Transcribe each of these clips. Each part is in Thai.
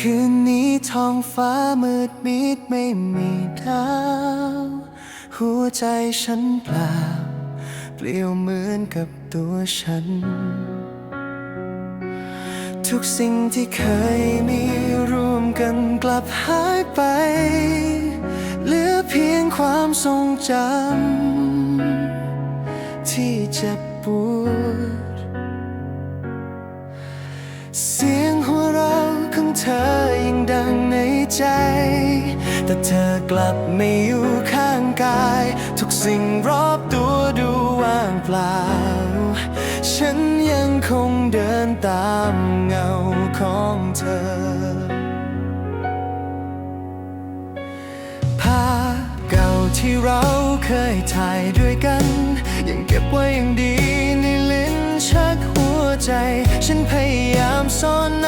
คืนนี้ท้องฟ้ามืดมิดไม่มีดาวหัวใจฉันเปล่า เปลี่ยวเหมือนกับตัวฉัน ทุกสิ่งที่เคยมีร่วมกันกลับหายไป เหลือเพียงความทรงจำที่เจ็บปวดเสีย ธอยังดังในใจ แต่เธอกลับไม่อยู่ข้างกาย ทุกสิ่งรอบตัวดูว่างเปล่า ฉันยังคงเดินตามเงาของเธอ ภาพเก่าที่เราเคยถ่ายด้วยกัน ยังเก็บไว้อย่างดีในลิ้นชักหัวใจ ฉันพยายามซ่อน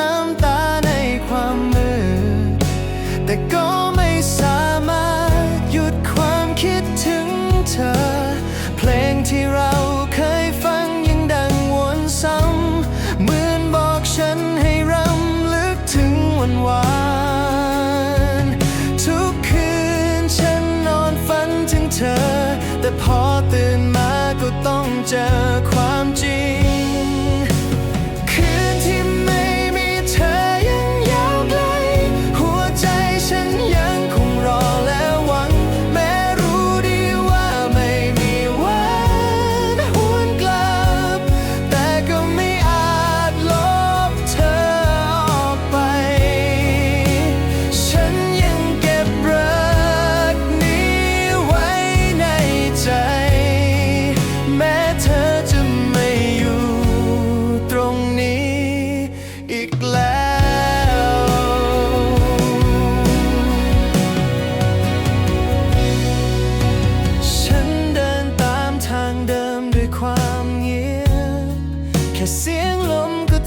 the party.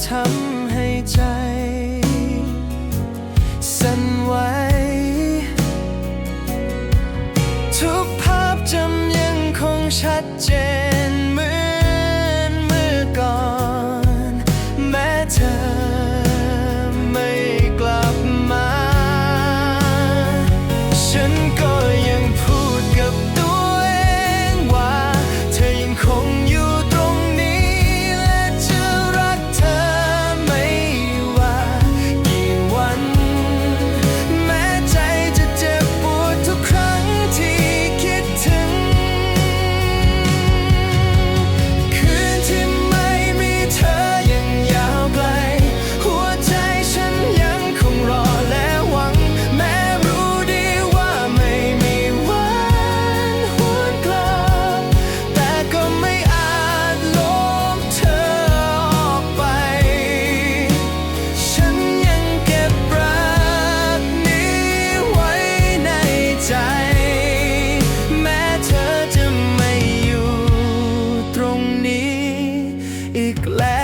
ทำให้ใจ สั่นไหวทุกภาพจำยังคงชัดเจน ik lijk.